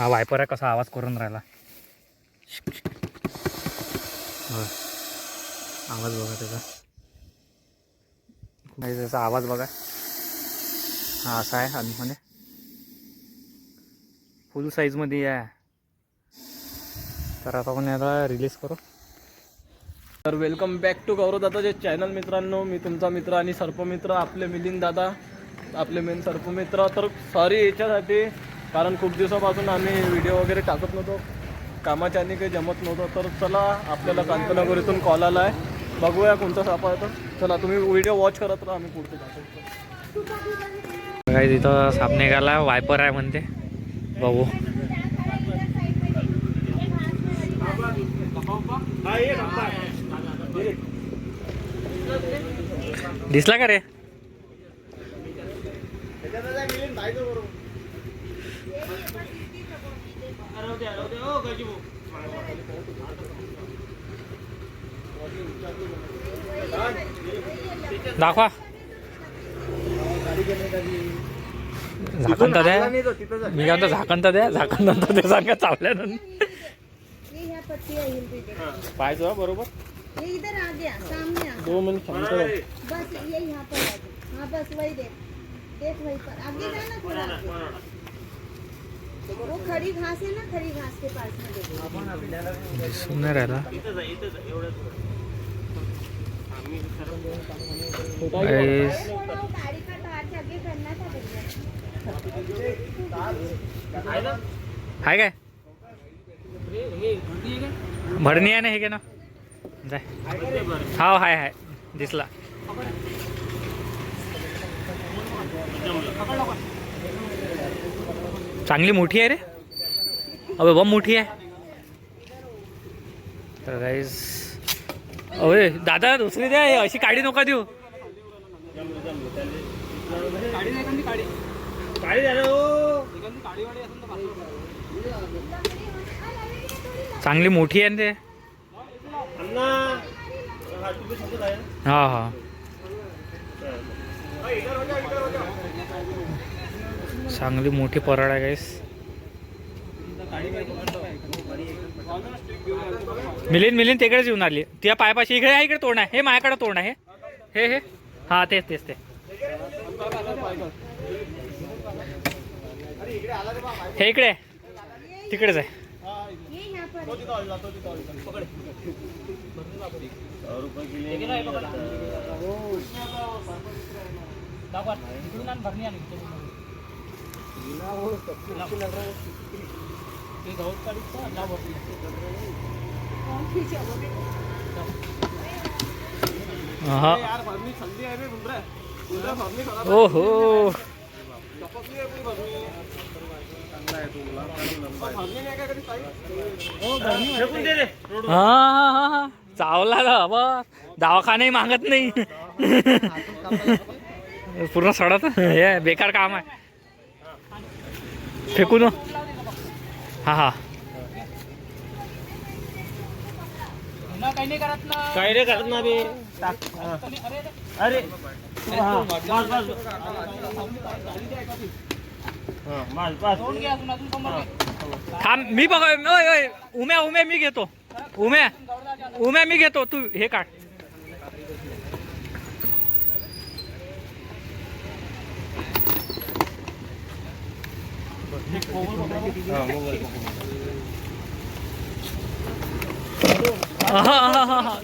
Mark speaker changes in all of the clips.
Speaker 1: हा वायपर आहे कसा आवाज करून राहिला. आवाज बघा त्याचा. नाही त्याचा आवाज बघा. हा असा आहे आतमध्ये फुल साईजमध्ये आहे. तर आता आपण याला रिलीज करू.
Speaker 2: तर वेलकम बॅक टू गौरव दादाचे चॅनल मित्रांनो. मी तुमचा मित्र आणि सर्पमित्र आपले मिलिंद दादा आपले मेन सर्पमित्र. तर सॉरी याच्यासाठी कारण खूप दिवसापासून आम्ही व्हिडिओ वगैरे टाकत नव्हतो. कामाच्या आणि काही जमत नव्हतं. तर चला आपल्याला कांतनगरीतून कॉल आला आहे बघूया कोणता सापा येतो चला तुम्ही व्हिडिओ वॉच करत राहा आम्ही पुढचे दाखवतो
Speaker 1: काय तिथं साप निघाला. वायपर आहे म्हणते. बघू. दिसला का रे? दाखवा. झाकण तर द्या. मी काय म्हणतो झाकण तर द्या झाकण नंतर ते सांगा चावल्यानंतर
Speaker 3: ये यहाँ पत्ती है हिल भी देखो
Speaker 2: पाहिजे बरोबर.
Speaker 3: ये इधर आ गया सामने आ.
Speaker 2: दोन मिनिट.
Speaker 3: बस ये यहाँ पर आ गया हाँ बस वही देख. देख वही पर. आगे जा ना थोड़ा। वो खड़ी घास है ना खड़ी घास के पास में
Speaker 1: दिसून नाही राहिला हाय काय? भरणी आहे ना हे ना? जाय हाव हाय हाय दिसला। चांगली मोठी आहे रे? अबे बम मोठी आहे. तर गाईज अरे दादा दुसरी द्या अशी काडी नका देऊ. चांगली मोठी आहे ना ते? हा हा. चांगली मोठी पराड आहे गाईस मिलिंद मिलिंद तिकडेच येऊन आली. त्या पायपाशी इकडे आहे इकडे तोंड आहे. हे माझ्याकडे तोंड आहे. हे हे. हा तेच तेच ते. हे इकडे आहे. तिकडेच आहे.
Speaker 2: भरणी
Speaker 1: ओहो. हा चावला ना बा दवाखानाही मागत नाही. पूर्ण सडत. हे बेकार काम आहे. फेकून? हा हा.
Speaker 2: काही नाही करत ना अरे.
Speaker 1: थांब मी बघ उम्या उम्या मी घेतो. उम्या उम्या मी घेतो. तू हे काढ हा, हा, हा, हा,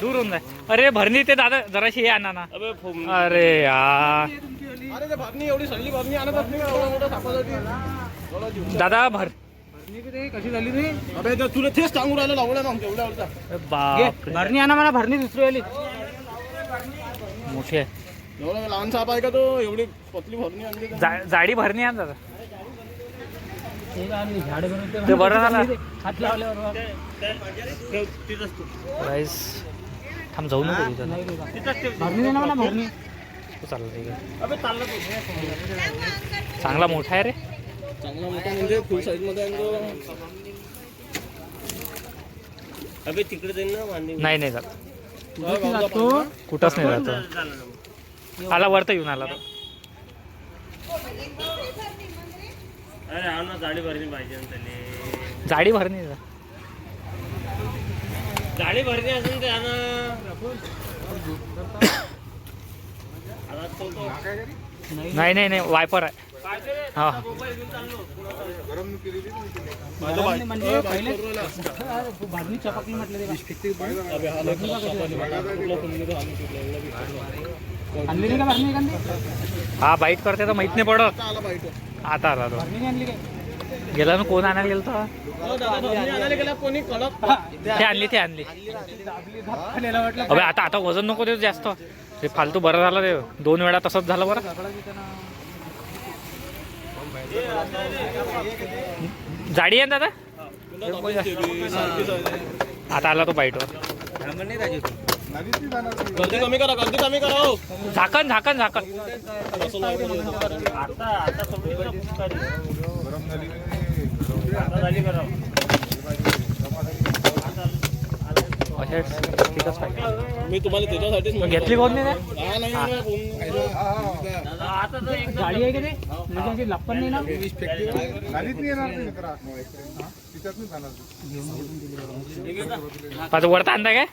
Speaker 1: दूर होऊन जाय. अरे भरणी ते दादा जराशी हे आणा ना.
Speaker 2: अबे, फोम.
Speaker 1: अरे यार.
Speaker 2: अरे ते भरणी एवढी सडली भरणी आणत असते का एवढा मोठा सापासाठी.
Speaker 1: दादा भर.
Speaker 2: कशी झाली रे अबे ते तुला तेच सांगून राहिलं लावलं ना एवढ्या एवढ्या
Speaker 1: बाप
Speaker 4: भरणी आणा मला भरणी दुसरी आली
Speaker 1: मोठी आहे.
Speaker 2: लहान साप आहे का तो? एवढी पतली भरणी आणली
Speaker 1: जाडी भरणी आण दादा. ते बरं झालं.
Speaker 4: हात लावल्यावर
Speaker 1: राईस थांब जाऊ नको तिथं तू ठीक आहे चांगला मोठा आहे रे.
Speaker 2: चांगला मोठा म्हणजे फुल अबे तिकडे जाईल ना
Speaker 1: नाही नाही जात. कुठंच नाही जात. आला वरता येऊन आला तो.
Speaker 2: अरे हा ना जाडी भरणी पाहिजे ना त्याने.
Speaker 1: जाडी भरणी जा.
Speaker 2: जाळी भरणी असेल ते
Speaker 1: नाही नाही नाही वायपर आहे. हा.
Speaker 4: ते
Speaker 1: हा बाईट करते तर माहीत नाही पडत. आता आला तो. गेला ना कोण आणायला गेलं तर
Speaker 2: कोणी कडक
Speaker 1: ते आणली ते आणली. अबे आता आता वजन नको देऊ जास्त. ते फालतू बरं झालं ते दोन वेळा तसंच झालं बरं. जाडी आहे ना दादा? आता आला तो बाईटवर
Speaker 2: गर्दी कमी करा गर्दी कमी करा हो.
Speaker 1: झाकण झाकण झाकण.
Speaker 2: मी तुम्हाला त्याच्यासाठीच
Speaker 1: घेतली कोण नाही.
Speaker 4: गाडी आहे का ते अशी लप्पन नाही ना?
Speaker 1: माझं वरता आणता काय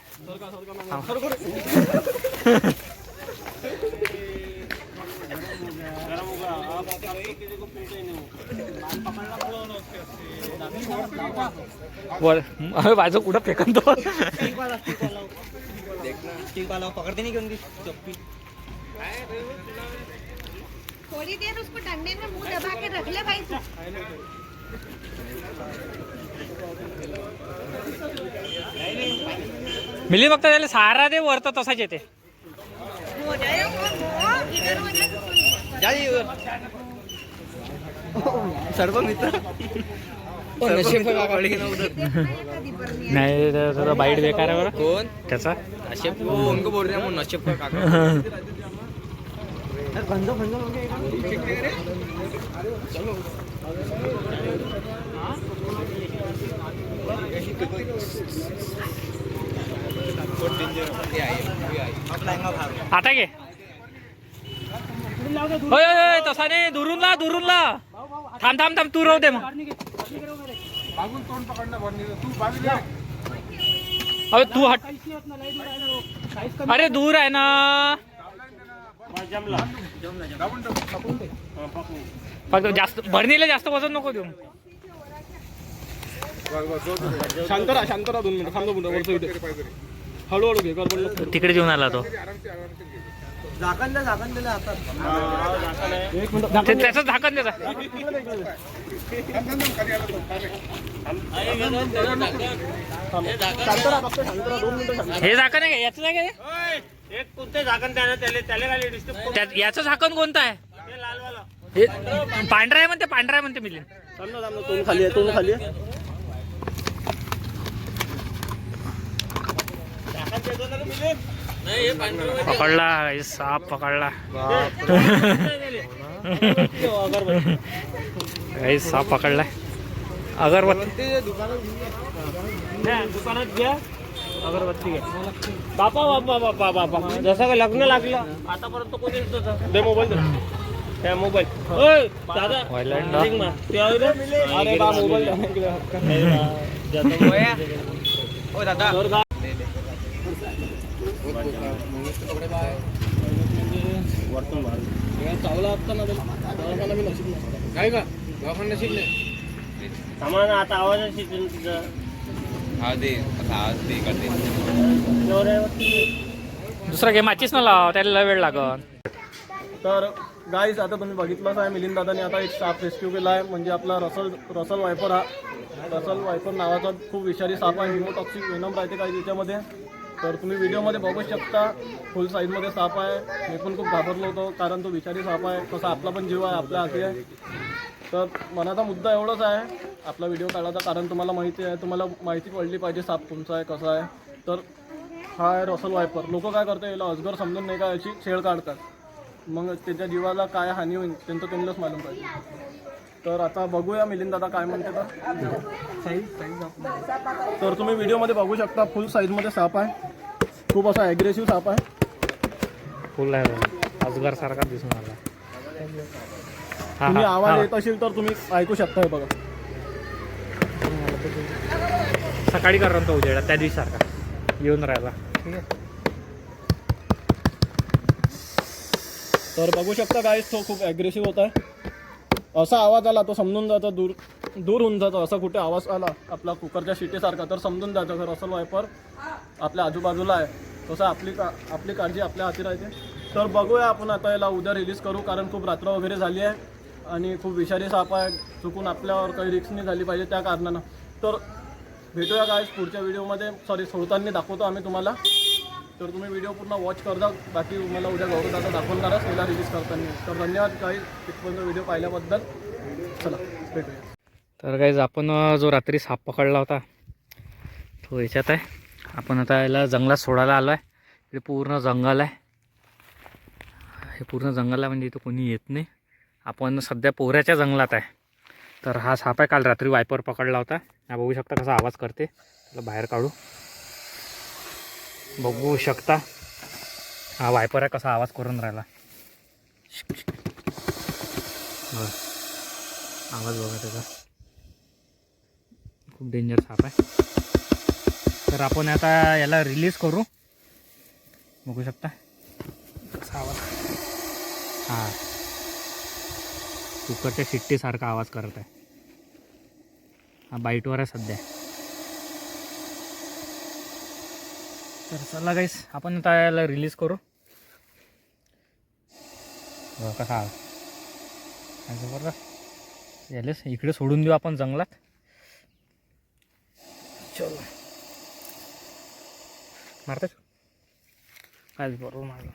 Speaker 1: वर माझं कुठं फेकन तो?
Speaker 3: थोड़ी देर उसको डंडे में मुंह दबा के रख ले भाई
Speaker 1: मिली फक्त त्याला सहारा दे वरता तसाच येते.
Speaker 3: जाए वो वो इधर हो जाए
Speaker 1: नाही त्याचा? बाईट बेकार आहे बरं त्याचा आता घे. होय होय, होय तसा नाही. दुरून ला दुरून ला. थांब थांब थांब तू राहू दे मग. अरे तू हट.
Speaker 4: दूर आहे ना
Speaker 1: अरे दूर आहे ना. फक्त जास्त भरणीला जास्त वजन नको देऊ.
Speaker 2: शांत राहा शांत राहा दोन मिनिटं थांब दोन मिनिटं वरचं इथे. हळूहळू घे गडबड नको. करू.
Speaker 1: तिकडे जेवून आला तो.
Speaker 2: एक मिनिट
Speaker 1: ते त्याचं झाकण त्याचा
Speaker 2: शांत राहा फक्त शांत राहा दोन मिनिटं शांत
Speaker 1: हे झाकण आहे का? याचं आहे का
Speaker 5: एक कोणते झाकण त्याला त्याला त्याला खाली डिस्टर्ब
Speaker 1: त्यात याचं झाकण कोणतं आहे? हे पांढरा आहे म्हणते पांढरा आहे म्हणते मिलिंद.
Speaker 2: थांब ना, थांब ना, तोंड खाली आहे तोंड खाली आहे.
Speaker 1: पकडला साप पकडला। साप पकडलाय अगरबत्ती
Speaker 5: दुकानात घ्या अगरबत्ती। घ्या बापा बापा बापा बापा। जसं का लग्न लागलं। आतापर्यंत कोणी येत
Speaker 2: दे मोबाईल
Speaker 5: त्या मोबाईल दादा. ते?
Speaker 2: अरे बा मोबाईल. हे चावला. दवाखाना नशीब
Speaker 5: ना आता आवाज येतो तुझा.
Speaker 1: दुसरा गेम माचीच ना लाव त्याला लय वेळ लागन
Speaker 2: तर गाईज आता तुम्ही बघितलंच आहे मिलिंद दादाने आता एक साप रेस्क्यू केला आहे. म्हणजे आपला रसल रसल वायपर हा. रसल वायपर नावाचा खूप विषारी साप आहे. हिमोटॉक्सिक वेनम राहते काही त्याच्यामध्ये. तर तुम्ही व्हिडिओमध्ये बघू शकता फुल साईजमध्ये साप आहे. मी पण खूप घाबरलो होतो कारण तो विचारी साप आहे. तसा आपला पण जीव आहे आपल्या हाती आहे. तर मनाचा मुद्दा एवढाच आहे आपला व्हिडिओ काढायचा कारण तुम्हाला माहिती आहे तुम्हाला माहिती पडली पाहिजे साप कोणचा आहे कसा आहे. तर हा आहे रसल वायपर लोक काय करतात याला अजगर समजून नाही का याची छेड काढतात. मग त्याच्या जीवाला काय हानी होईल त्यांचं त्यांनाच मालूम पाहिजे. तर आता बघूया मिलिंद दादा काय म्हणते तर. तर तुम्ही व्हिडिओमध्ये बघू शकता फुल साईजमध्ये साप आहे. खूप असा ॲग्रेसिव्ह साप आहे.
Speaker 1: फुल आहे अजगर सारखा दिसून आला. हा,
Speaker 2: तुम्ही आवाज. येत असेल तर तुम्ही ऐकू शकता हे बघा.
Speaker 1: सकाळी करा तो उजेडा त्या दिवशी सारखा. येऊन राहिला. ठीक आहे
Speaker 2: तर बघू शकता काय तो खूप ॲग्रेसिव्ह होता असा आवाज आला तो समजून जातो दूर दूर होऊन जातो. असा कुठे आवाज आला आपला कुकरच्या शिटीसारखा तर समजून जातं. जर असं वायपर आपल्या आजूबाजूला आहे. तसं आपली का आपली काळजी आपल्या हाती राहते. तर बघूया आपण आता याला उद्या रिलीज करू कारण खूप रात्र वगैरे झाली आहे आणि खूप विषारी साप आहे. चुकून आपल्यावर काही रिक्स नाही झाली पाहिजे त्या कारणानं. तर भेटूया काय पुढच्या व्हिडिओमध्ये सॉरी सोडताना दाखवतो आम्ही तुम्हाला. तर तुम्ही व्हिडिओ पूर्ण वॉच करता बाकी मला उद्या गौरवदादा दाखवून करा याला रिलीज करताना. तर धन्यवाद काही तिथपर्यंत व्हिडिओ पाहिल्याबद्दल. चला भेटूया.
Speaker 1: तर काहीच आपण जो रात्री साप पकडला होता तो याच्यात आहे. आपण आता याला जंगलात सोडायला आलो आहे इकडे पूर्ण जंगल आहे. हे पूर्ण जंगल आहे म्हणजे इथं कोणी येत नाही. आपण सध्या पोहऱ्याच्या जंगलात आहे. तर हा साप आहे काल रात्री वायपर पकडला होता. हा बघू शकता कसा आवाज करते. त्याला बाहेर काढू. बघू शकता हा वायपर आहे कसा आवाज करून राहिला. आवाज बघा त्याचा. खूप डेंजर साप आहे. तर आपण आता याला रिलीज करू. बघू शकता. कसा आवाज हां. कुकरच्या शिट्टीसारखा आवाज करत आहे. हा बाईटवर आहे सध्या. तर चला गाईस आपण आता याला रिलीज करू. कसा आवाज आहे जबरदस्त यालेच इकडे सोडून देऊ आपण जंगलात. चलो. मारते काय बरोबर मारलं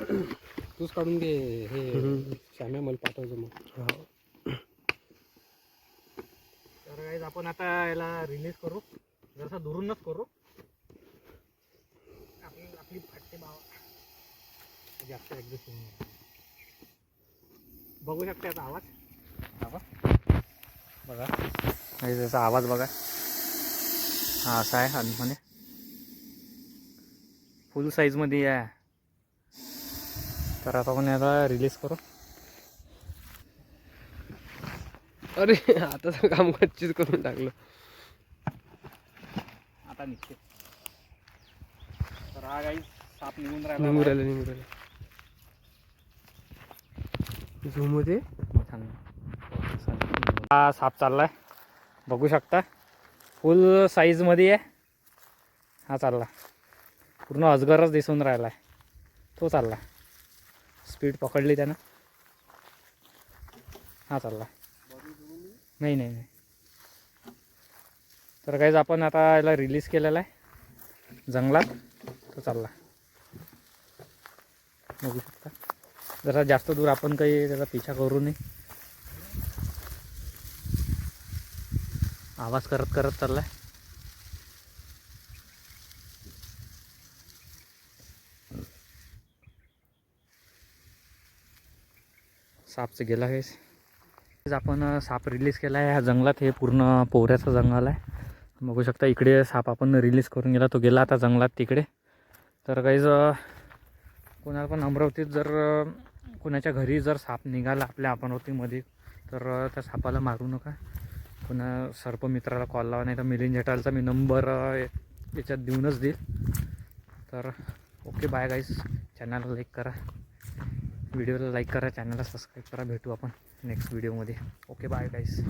Speaker 4: तूच काढून घे हे श्याम्या मला पाठवतो मग.
Speaker 1: तर गाईज आपण आता याला रिलीज करू. जसं दुरूनच करू. आपली आपली फाटते बावा जास्त ॲग्रेसिव्ह बघू शकते आता आवाज. आवाज? बघा. नाही त्याचा आवाज बघा. हा असा आहे आतमध्ये. फुल साईजमध्ये आहे. तर आता आपण याला रिलीज करू.
Speaker 4: अरे आता तर काम गच्चीच करून टाकलं.
Speaker 1: आता निघते. तर हा काही साप निघून
Speaker 4: निघू
Speaker 1: राहिला
Speaker 4: राहिलं निघू राहिलं. झूममध्ये
Speaker 1: हा साप चाललाय. बघू शकता. फुल साईजमध्ये आहे. हा चालला. पूर्ण अजगरच दिसून राहिला आहे तो चालला. स्पीड पकडली त्यानं. हा चालला. नाही नाही नाही. तर काहीच आपण आता याला रिलीज केलेला आहे. जंगलात. तो चालला. बघू शकता. जरा जास्त दूर आपण काही त्याचा पिछा करू नये. आवाज करत करत चाललाय. सापचं गेला काहीच आपण साप रिलीज केला आहे ह्या जंगलात हे पूर्ण पोऱ्याचं जंगल आहे. बघू शकता इकडे साप आपण रिलीज करून गेला. तो गेला आता जंगलात तिकडे. तर काहीच कोणाला पण अमरावतीत जर कोणाच्या घरी जर साप निघाला आपल्या अमरावतीमध्ये तर त्या सापाला मारू नका. पुन्हा सर्पमित्राला कॉल लावा नाही तर मिलिंद झेटालचा मी नंबर याच्यात देऊनच देईल. तर ओके बाय गाईस चॅनलला लाईक करा. व्हिडिओला लाईक करा चॅनलला सबस्क्राईब करा. भेटू आपण नेक्स्ट व्हिडिओमध्ये. ओके बाय गाईस